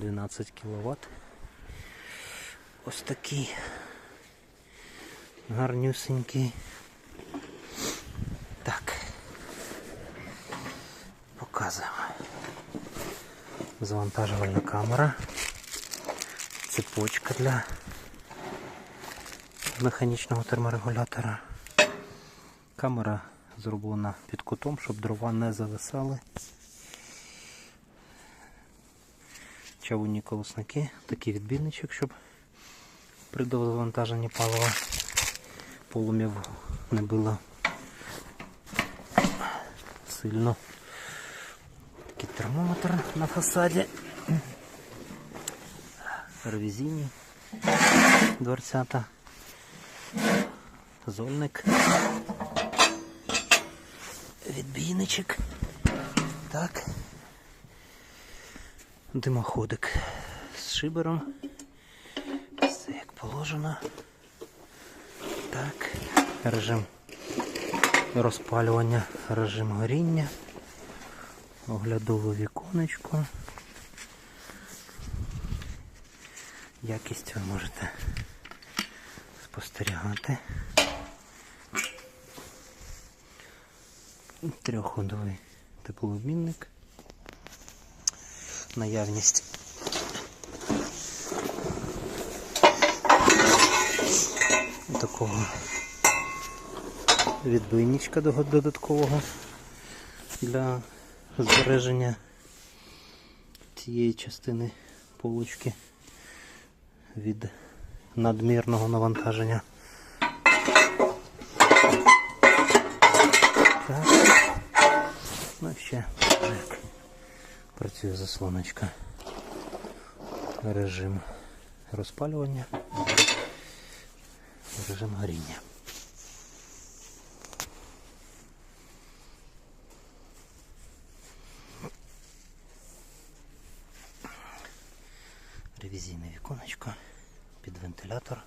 12 кВт. Ось такий гарнюсенький. Так. Показуємо. Завантажувальна камера. Цепочка для механічного терморегулятора. Камера зроблена під кутом, щоб дрова не зависали. Чавунні колосники, такий відбійничок, щоб при завантаженні палива полум'я не було сильно. Такий термометр на фасаді. Ревізійні дверцята. Зольник. Відбійничок. Так. Димоходик з шибером. Все як положено. Так. Режим розпалювання, режим горіння. Оглядове віконечко. Якість ви можете спостерігати. Трьохходовий теплообмінник. Наявність такого відбойничка дого- додаткового для збереження цієї частини полочки від надмірного навантаження. Працює заслоночка. Режим розпалювання. Режим горіння. Ревізійне віконечко під вентилятор.